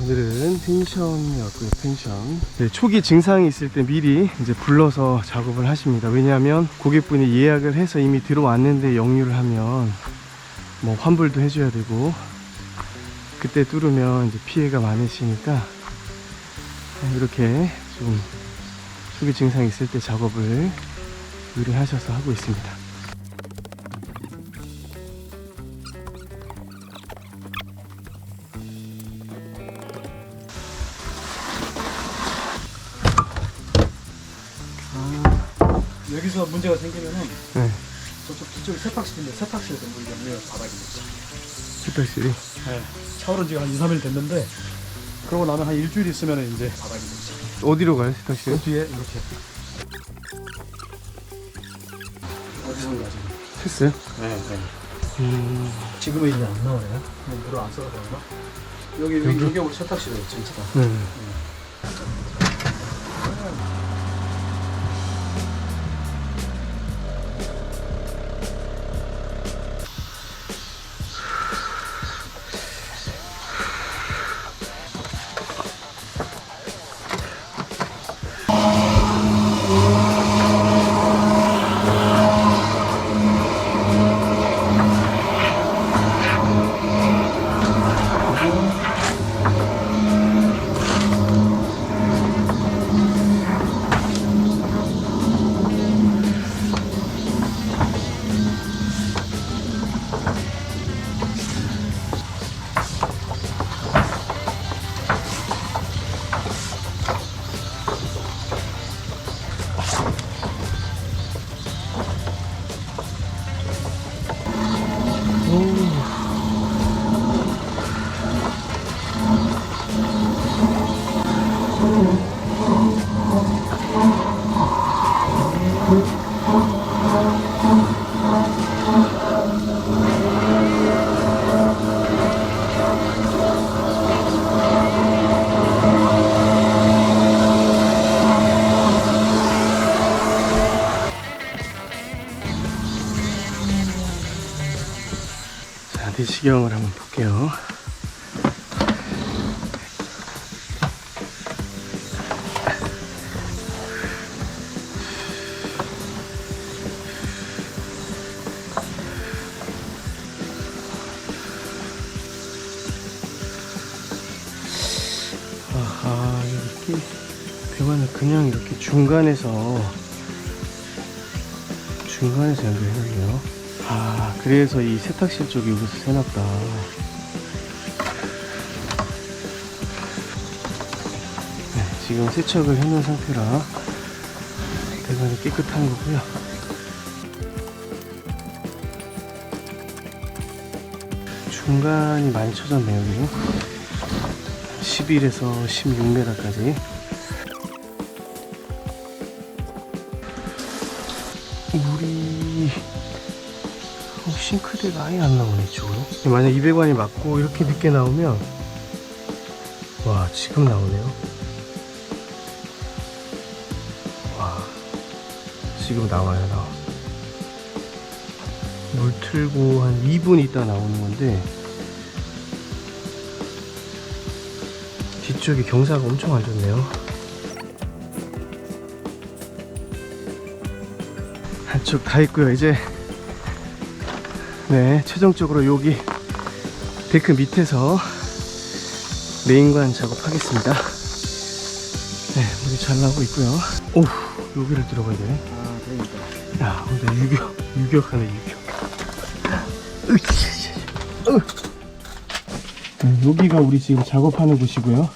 오늘은 펜션에 왔고요, 펜션. 네, 초기 증상이 있을 때 미리 이제 불러서 작업을 하십니다. 왜냐하면 고객분이 예약을 해서 이미 들어왔는데 역류를 하면 뭐 환불도 해줘야 되고 그때 뚫으면 이제 피해가 많으시니까 네, 이렇게 좀 초기 증상이 있을 때 작업을 의뢰하셔서 하고 있습니다. 여기서 문제가 생기면은 네, 저쪽 뒤쪽에 세탁실인데 세탁실에서 물 연매가 바닥이 됐죠. 세탁실이. 네. 샤워를 지금 한 2, 3일 됐는데 그러고 나면 한 일주일 있으면 이제 바닥이 됐죠. 어디로 가요, 세탁실? 그 뒤에 이렇게 어디선가 지금. 했어요? 네, 네. 음, 지금은 이제 안 나오네요. 물을 안 써서 그런가? 여기 여기 여기? 세탁실이에요, 전체가. 네. 자, 내시경을 한번 볼게요. 아하, 이렇게 배관을 그냥 이렇게 중간에서 중간에서 연결해놨네요. 아, 그래서 이 세탁실 쪽이 여기서 새놨다. 네, 지금 세척을 해놓은 상태라 배관이 깨끗한 거고요. 중간이 많이 쳐졌네요, 여기로. 11에서 16m까지. 싱크대가 아예 안 나오네 이쪽으로 만약 200원이 맞고 이렇게 늦게 나오면 와 지금 나오네요. 와 지금 나와요 나와. 물 틀고 한 2분 있다 나오는 건데 뒤쪽이 경사가 엄청 안 좋네요. 한쪽 다 있고요 이제 네 최종적으로 여기 데크 밑에서 메인관 작업하겠습니다 네 물이 잘 나오고 있고요 오 여기를 들어가야 되네 아, 그러니까. 야 근데 유격 유격하네 유격 으. 네, 여기가 우리 지금 작업하는 곳이고요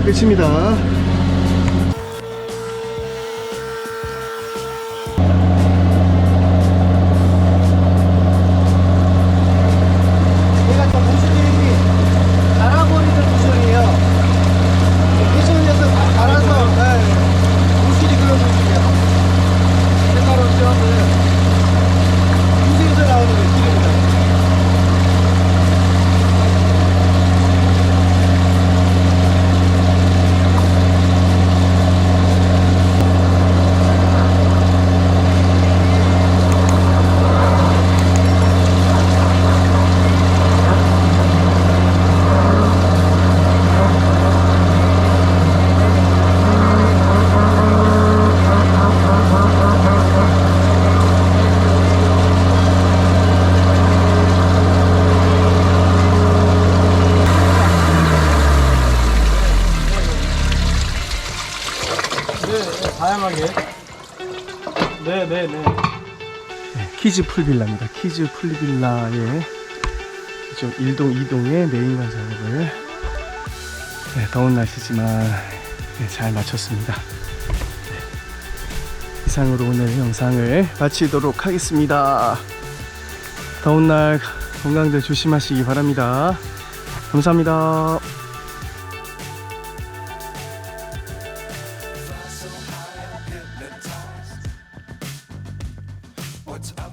끝입니다. 다양하게. 네, 네, 네. 네, 키즈 풀빌라입니다. 키즈 풀빌라의 이쪽 1동, 2동의 메인관 작업을 네, 더운 날씨지만 네, 잘 마쳤습니다. 네, 이상으로 오늘 영상을 마치도록 하겠습니다. 더운 날 건강들 조심하시기 바랍니다. 감사합니다.